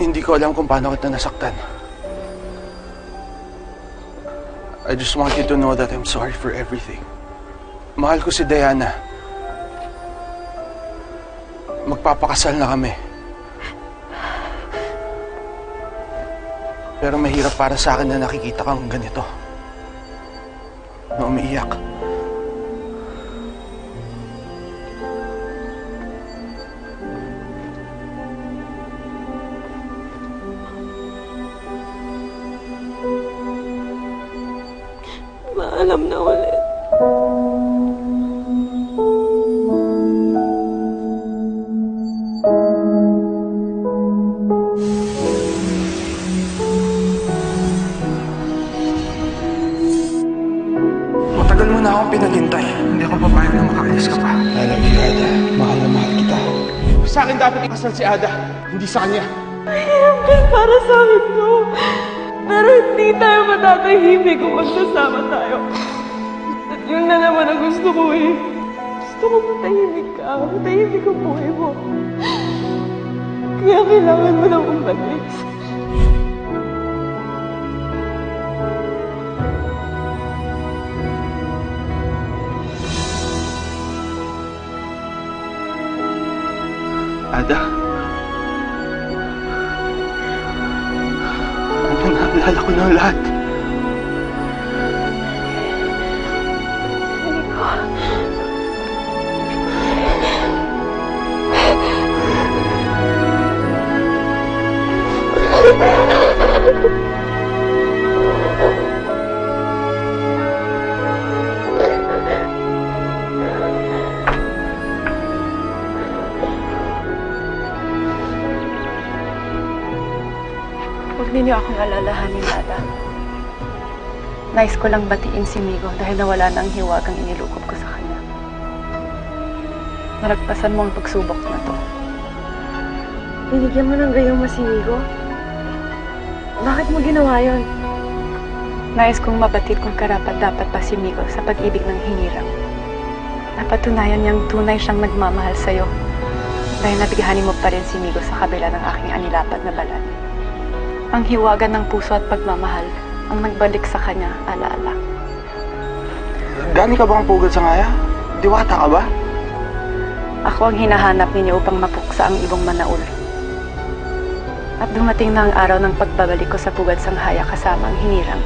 Hindi ko alam kung paano kita nasaktan. I just want you to know that I'm sorry for everything. Mahal ko si Diana. Magpapakasal na kami. Pero mahirap para sa akin na nakikita kang ganito. Na umiiyak. Maalam na ulit. Matagal mo na akong pinalintay. Hindi ako papayag na makaalis ka pa. I love you, Ada. Mahal na mahal kita. Sa akin dapat ikasal si Ada, hindi sa kanya. Mahirap din para sa akin to. Hindi tayo matatahimik kung magsasama tayo. At yun na naman ang gusto ko eh. Gusto ko matahimik ka. Matahimik ang buhay mo. Kaya kailangan mo nang umalis. Ada. Ano naalala ko ng lahat? Huwag ninyo akong alalahanin, Ada. Nais ko lang batiin si Migo dahil nawala na ang hiwagang inilukob ko sa kanya. Nalagpasan mo ang pagsubok na to. Binigyan mo ng gayong masinigo? Bakit mo ginawa yon? Nais kong mabatid kung karapat dapat pa si Migo sa pag-ibig ng hinirang. Napatunayan niyang tunay siyang nagmamahal sa'yo dahil nabigahanin mo pa rin si Migo sa kabila ng aking anilapat na balat. Ang hiwagan ng puso at pagmamahal ang nagbalik sa kanya alaala. Gani ka bang pugad sa ngaya? Diwata ka ba? Ako ang hinahanap ninyo upang mapuksa ang ibong manaul. At dumating na ang araw ng pagbabalik ko sa pugad sanghaya kasama ang hinirang.